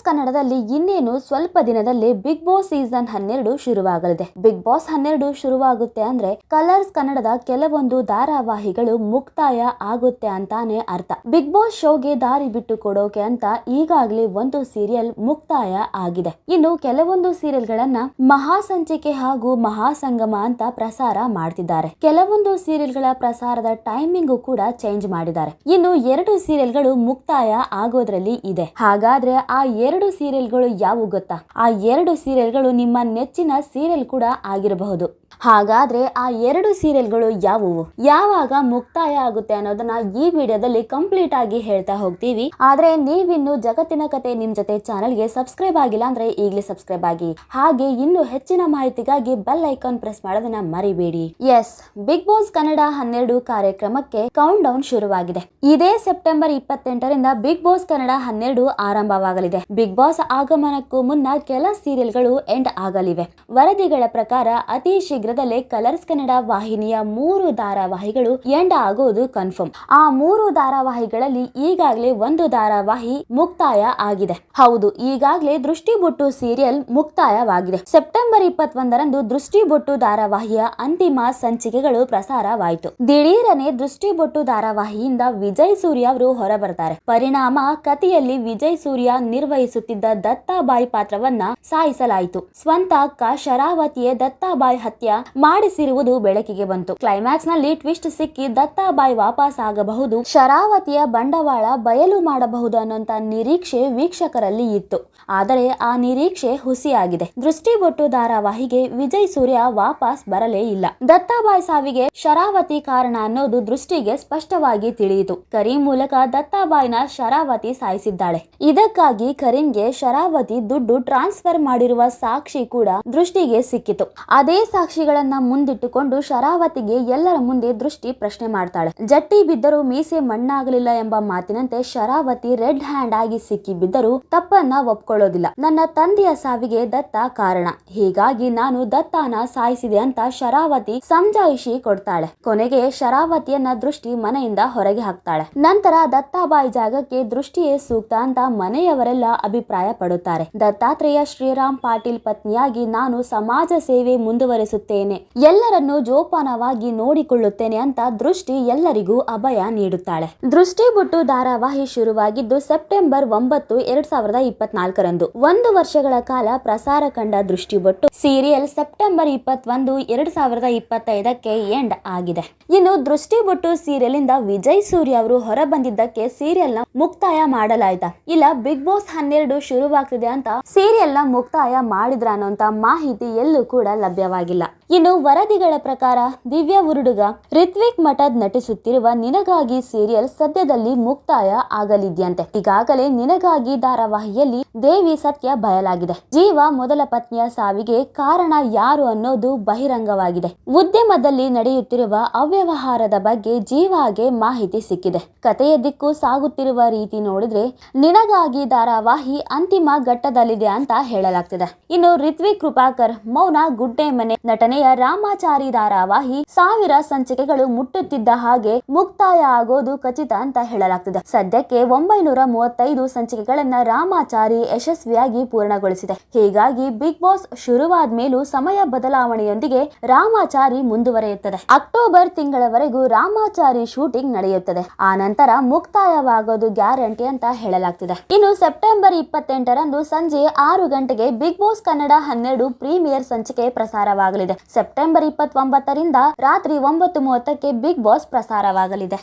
ಕನ್ನಡದಲ್ಲಿ ಇನ್ನೇನು ಸ್ವಲ್ಪ ದಿನದಲ್ಲಿ ಬಿಗ್ ಬಾಸ್ ಸೀಸನ್ ಹನ್ನೆರಡು ಶುರುವಾಗಲಿದೆ. ಬಿಗ್ ಬಾಸ್ ಹನ್ನೆರಡು ಶುರುವಾಗುತ್ತೆ ಅಂದ್ರೆ ಕಲರ್ಸ್ ಕನ್ನಡದ ಕೆಲವೊಂದು ಧಾರಾವಾಹಿಗಳು ಮುಕ್ತಾಯ ಆಗುತ್ತೆ ಅಂತಾನೆ ಅರ್ಥ. ಬಿಗ್ ಬಾಸ್ ಶೋಗೆ ದಾರಿ ಬಿಟ್ಟು ಕೊಡೋಕೆ ಅಂತ ಈಗಾಗಲೇ ಒಂದು ಸೀರಿಯಲ್ ಮುಕ್ತಾಯ ಆಗಿದೆ. ಇನ್ನು ಕೆಲವೊಂದು ಸೀರಿಯಲ್ಗಳನ್ನ ಮಹಾಸಂಚಿಕೆ ಹಾಗೂ ಮಹಾಸಂಗಮ ಅಂತ ಪ್ರಸಾರ ಮಾಡ್ತಿದ್ದಾರೆ. ಕೆಲವೊಂದು ಸೀರಿಯಲ್ಗಳ ಪ್ರಸಾರದ ಟೈಮಿಂಗ್ ಕೂಡ ಚೇಂಜ್ ಮಾಡಿದ್ದಾರೆ. ಇನ್ನು ಎರಡು ಸೀರಿಯಲ್ಗಳು ಮುಕ್ತಾಯ ಆಗೋದ್ರಲ್ಲಿ ಇದೆ. ಹಾಗಾದ್ರೆ ಆ ಎರಡು ಸೀರಿಯಲ್ಗಳು ಯಾವುವು ಗೊತ್ತಾ? ಆ ಎರಡು ಸೀರಿಯಲ್ಗಳು ನಿಮ್ಮ ನೆಚ್ಚಿನ ಸೀರಿಯಲ್ ಕೂಡ ಆಗಿರಬಹುದು. ಹಾಗಾದ್ರೆ ಆ ಎರಡು ಸೀರಿಯಲ್ಗಳು ಯಾವುವು? ಯಾವಾಗ ಮುಕ್ತಾಯ ಆಗುತ್ತೆ ಅನ್ನೋದನ್ನ ಈ ವಿಡಿಯೋದಲ್ಲಿ ಕಂಪ್ಲೀಟ್ ಆಗಿ ಹೇಳ್ತಾ ಹೋಗ್ತೀವಿ. ಆದ್ರೆ ನೀವಿನ್ನು ಜಗತ್ತಿನ ಕತೆ ನಿಮ್ ಜೊತೆ ಚಾನಲ್ಗೆ ಸಬ್ಸ್ಕ್ರೈಬ್ ಆಗಿಲ್ಲ ಅಂದ್ರೆ ಈಗಲೇ ಸಬ್ಸ್ಕ್ರೈಬ್ ಆಗಿ. ಹಾಗೆ ಇನ್ನು ಹೆಚ್ಚಿನ ಮಾಹಿತಿಗಾಗಿ ಬೆಲ್ ಐಕಾನ್ ಪ್ರೆಸ್ ಮಾಡೋದನ್ನ ಮರಿಬೇಡಿ. ಎಸ್, ಬಿಗ್ ಬಾಸ್ ಕನ್ನಡ ಹನ್ನೆರಡು ಕಾರ್ಯಕ್ರಮಕ್ಕೆ ಕೌಂಟ್ ಡೌನ್ ಶುರುವಾಗಿದೆ. ಇದೇ ಸೆಪ್ಟೆಂಬರ್ ಇಪ್ಪತ್ತೆಂಟರಿಂದ ಬಿಗ್ ಬಾಸ್ ಕನ್ನಡ ಹನ್ನೆರಡು ಆರಂಭವಾಗಲಿದೆ. ಬಿಗ್ ಬಾಸ್ ಆಗಮನಕ್ಕೂ ಮುನ್ನ ಕೆಲ ಸೀರಿಯಲ್ಗಳು ಎಂಡ್ ಆಗಲಿವೆ. ವರದಿಗಳ ಪ್ರಕಾರ ಅತಿ ಶೀಘ್ರದಲ್ಲೇ ಕಲರ್ಸ್ ಕನ್ನಡ ವಾಹಿನಿಯ ಮೂರು ಧಾರಾವಾಹಿಗಳು ಎಂಡ್ ಆಗೋದು ಕನ್ಫರ್ಮ್ ಆ ಮೂರು ಧಾರಾವಾಹಿಗಳಲ್ಲಿ ಈಗಾಗಲೇ ಒಂದು ಧಾರಾವಾಹಿ ಮುಕ್ತಾಯ ಆಗಿದೆ. ಹೌದು, ಈಗಾಗಲೇ ದೃಷ್ಟಿಬೊಟ್ಟು ಸೀರಿಯಲ್ ಮುಕ್ತಾಯವಾಗಿದೆ. ಸೆಪ್ಟೆಂಬರ್ ಇಪ್ಪತ್ತೊಂದರಂದು ದೃಷ್ಟಿಬೊಟ್ಟು ಧಾರಾವಾಹಿಯ ಅಂತಿಮ ಸಂಚಿಕೆಗಳು ಪ್ರಸಾರವಾಯಿತು. ದಿಢೀರನೆ ದೃಷ್ಟಿಬೊಟ್ಟು ಧಾರಾವಾಹಿಯಿಂದ ವಿಜಯ್ ಸೂರ್ಯ ಅವರು ಹೊರಬರ್ತಾರೆ. ಪರಿಣಾಮ, ಕಥೆಯಲ್ಲಿ ವಿಜಯ್ ಸೂರ್ಯ ನಿರ್ವಹಿಸುತ್ತಿದ್ದ ದತ್ತಾಬಾಯಿ ಪಾತ್ರವನ್ನ ಸಾಯಿಸಲಾಯಿತು. ಸ್ವಂತ ಅಕ್ಕ ಶರಾವತಿಯೇ ದತ್ತಾಬಾಯಿ ಹತ್ಯೆ ಮಾಡಿಸಿರುವುದು ಬೆಳಕಿಗೆ ಬಂತು. ಕ್ಲೈಮ್ಯಾಕ್ಸ್ನಲ್ಲಿ ಟ್ವಿಸ್ಟ್ ಸಿಕ್ಕಿ ದತ್ತಾಬಾಯಿ ವಾಪಸ್ ಆಗಬಹುದು. ಶರಾವತಿಯ ಬಂಡವಾಳ ಬಯಲು ಮಾಡಬಹುದು ಅನ್ನೋಂತ ನಿರೀಕ್ಷೆ ವೀಕ್ಷಕರಲ್ಲಿ ಇತ್ತು. ಆದರೆ ಆ ನಿರೀಕ್ಷೆ ಹುಸಿಯಾಗಿದೆ. ದೃಷ್ಟಿಬೊಟ್ಟು ಧಾರಾವಾಹಿಗೆ ವಿಜಯ್ ಸೂರ್ಯ ವಾಪಸ್ ಬರಲೇ ಇಲ್ಲ. ದತ್ತಾಬಾಯಿ ಸಾವಿಗೆ ಶರಾವತಿ ಕಾರಣ ಅನ್ನೋದು ದೃಷ್ಟಿಗೆ ಸ್ಪಷ್ಟವಾಗಿ ತಿಳಿಯಿತು. ಕರೀಂ ಮೂಲಕ ದತ್ತಾಬಾಯಿನ ಶರಾವತಿ ಸಾಯಿಸಿದ್ದಾಳೆ. ಇದಕ್ಕಾಗಿ ಕರೀಂಗೆ ಶರಾವತಿ ದುಡ್ಡು ಟ್ರಾನ್ಸ್ಫರ್ ಮಾಡಿರುವ ಸಾಕ್ಷಿ ಕೂಡ ದೃಷ್ಟಿಗೆ ಸಿಕ್ಕಿತು. ಅದೇ ಸಾಕ್ಷಿಗಳನ್ನ ಮುಂದಿಟ್ಟುಕೊಂಡು ಶರಾವತಿಗೆ ಎಲ್ಲರ ಮುಂದೆ ದೃಷ್ಟಿ ಪ್ರಶ್ನೆ ಮಾಡ್ತಾಳೆ. ಜಟ್ಟಿ ಬಿದ್ದರೂ ಮೀಸೆ ಮಣ್ಣಾಗಲಿಲ್ಲ ಎಂಬ ಮಾತಿನಂತೆ ಶರಾವತಿ ರೆಡ್ ಹ್ಯಾಂಡ್ ಆಗಿ ಸಿಕ್ಕಿ ಬಿದ್ದರೂ ತಪ್ಪನ್ನ ಒಪ್ಕೊಳ್ಳೋದಿಲ್ಲ. ನನ್ನ ತಂದೆಯ ಸಾವಿಗೆ ದತ್ತ ಕಾರಣ. ಹೀಗಾಗಿ ನಾನು ದತ್ತಾನ ಸಾಯಿಸಿದೆ ಅಂತ ಶರಾವತಿ ಸಂಜಾಯಿಷಿ ಕೊಡ್ತಾಳೆ. ಕೊನೆಗೆ ಶರಾವತಿಯನ್ನ ದೃಷ್ಟಿ ಮನೆಯಿಂದ ಹೊರಗೆ ಹಾಕ್ತಾಳೆ. ನಂತರ ದತ್ತಾಬಾಯಿ ಜಾಗಕ್ಕೆ ದೃಷ್ಟಿಯೇ ಸೂಕ್ತ ಅಂತ ಮನೆಯವರೆಲ್ಲ ಅಭಿಪ್ರಾಯ ಪಡುತ್ತಾರೆ ದತ್ತಾತ್ರೇಯ ಶ್ರೀರಾಮ್ ಪಾಟೀಲ್ ಪತ್ನಿಯಾಗಿ ನಾನು ಸಮಾಜ ಸೇವೆ ಮುಂದುವರಿಸುತ್ತೇನೆ. ಎಲ್ಲರನ್ನು ಜೋಪಾನವಾಗಿ ನೋಡಿಕೊಳ್ಳುತ್ತೇನೆ ಅಂತ ದೃಷ್ಟಿ ಎಲ್ಲರಿಗೂ ಅಭಯ ನೀಡುತ್ತಾಳೆ. ದೃಷ್ಟಿ ಬುಟ್ಟು ಧಾರಾವಾಹಿ ಶುರುವಾಗಿದ್ದು ಸೆಪ್ಟೆಂಬರ್ ಒಂಬತ್ತು, ಎರಡ್ ಸಾವಿರದ ಇಪ್ಪತ್ನಾಲ್ಕರಂದು. ಒಂದು ವರ್ಷಗಳ ಕಾಲ ಪ್ರಸಾರ ಕಂಡ ದೃಷ್ಟಿ ಬೊಟ್ಟು ಸೀರಿಯಲ್ ಸೆಪ್ಟೆಂಬರ್ ಇಪ್ಪತ್ತೊಂದು, ಎರಡ್ ಸಾವಿರದ ಇಪ್ಪತ್ತೈದಕ್ಕೆ ಎಂಡ್ ಆಗಿದೆ. ಇನ್ನು ದೃಷ್ಟಿ ಬೊಟ್ಟು ಸೀರಿಯಲ್ ಇಂದ ವಿಜಯ್ ಸೂರ್ಯ ಅವರು ಹೊರಬಂದಿದ್ದಕ್ಕೆ ಸೀರಿಯಲ್ನ ಮುಕ್ತಾಯ ಮಾಡಲಾಯ್ತಾ. ಇಲ್ಲ, ಬಿಗ್ ಬಾಸ್ ಹನ್ನೆರಡು ಶುರುವಾಗ್ತಿದೆ ಅಂತ ಸೀರಿಯಲ್ನ ಮುಕ್ತಾಯ ಮಾಡಿದ್ರ ಅನ್ನೋಂತ ಮಾಹಿತಿ ಎಲ್ಲೂ ಕೂಡ ಲಭ್ಯವಾಗಿಲ್ಲ. ಇನ್ನು ವರದಿಗಳ ಪ್ರಕಾರ ದಿವ್ಯ ಉರುಡುಗ ರಿತ್ವಿಕ್ ಮಠದ್ ನಟಿಸುತ್ತಿರುವ ನಿನಗಾಗಿ ಸೀರಿಯಲ್ ಸದ್ಯದಲ್ಲಿ ಮುಕ್ತಾಯ ಆಗಲಿದ್ಯಂತೆ. ಈಗಾಗಲೇ ನಿನಗಾಗಿ ಧಾರಾವಾಹಿಯಲ್ಲಿ ದೇವಿ ಸತ್ಯ ಬಯಲಾಗಿದೆ. ಜೀವ ಮೊದಲ ಪತ್ನಿಯ ಸಾವಿಗೆ ಕಾರಣ ಯಾರು ಅನ್ನೋದು ಬಹಿರಂಗವಾಗಿದೆ. ಉದ್ಯಮದಲ್ಲಿ ನಡೆಯುತ್ತಿರುವ ಅವ್ಯವಹಾರದ ಬಗ್ಗೆ ಜೀವಾಗೆ ಮಾಹಿತಿ ಸಿಕ್ಕಿದೆ. ಕಥೆಯ ದಿಕ್ಕು ಸಾಗುತ್ತಿರುವ ರೀತಿ ನೋಡಿದ್ರೆ ನಿನಗಾಗಿ ಧಾರಾವಾಹಿ ಅಂತಿಮ ಘಟ್ಟದಲ್ಲಿದೆ ಅಂತ ಹೇಳಲಾಗ್ತಿದೆ. ಇನ್ನು ರಿತ್ವಿಕ್ ಕೃಪಾಕರ್, ಮೌನ ಗುಡ್ಡೆ ಮನೆ ನಟನೆಯ ರಾಮಾಚಾರಿ ಧಾರಾವಾಹಿ ಸಾವಿರ ಸಂಚಿಕೆಗಳು ಮುಟ್ಟುತ್ತಿದ್ದ ಹಾಗೆ ಮುಕ್ತಾಯ ಆಗೋದು ಖಚಿತ ಅಂತ ಹೇಳಲಾಗ್ತಿದೆ. ಸದ್ಯಕ್ಕೆ ಒಂಬೈನೂರ ಮೂವತ್ತೈದು ಸಂಚಿಕೆಗಳನ್ನ ರಾಮಾಚಾರಿ ಯಶಸ್ವಿಯಾಗಿ ಪೂರ್ಣಗೊಳಿಸಿದೆ. ಹೀಗಾಗಿ ಬಿಗ್ ಬಾಸ್ ಶುರುವಾದ ಮೇಲೂ ಸಮಯ ಬದಲಾವಣೆಯೊಂದಿಗೆ ರಾಮಾಚಾರಿ ಮುಂದುವರಿಯುತ್ತದೆ. ಅಕ್ಟೋಬರ್ ತಿಂಗಳವರೆಗೂ ರಾಮಾಚಾರಿ ಶೂಟಿಂಗ್ ನಡೆಯುತ್ತದೆ. ಆ ನಂತರ ಮುಕ್ತಾಯವಾಗೋದು ಗ್ಯಾರಂಟಿ ಅಂತ ಹೇಳಲಾಗ್ತಿದೆ. ಇನ್ನು ಸೆಪ್ಟೆಂಬರ್ ಇಪ್ಪತ್ತೆಂಟರಂದು ಸಂಜೆ ಆರು ಗಂಟೆಗೆ ಬಿಗ್ ಬಾಸ್ ಕನ್ನಡ ಹನ್ನೆರಡು ಪ್ರೀಮಿಯರ್ ಸಂಚಿಕೆ ಪ್ರಸಾರವಾಗಲಿದೆ. ಸೆಪ್ಟೆಂಬರ್ ಇಪ್ಪತ್ತೊಂಬತ್ತರಿಂದ ರಾತ್ರಿ ಒಂಬತ್ತು ಮೂವತ್ತಕ್ಕೆ ಬಿಗ್ ಬಾಸ್ ಪ್ರಸಾರವಾಗಲಿದೆ.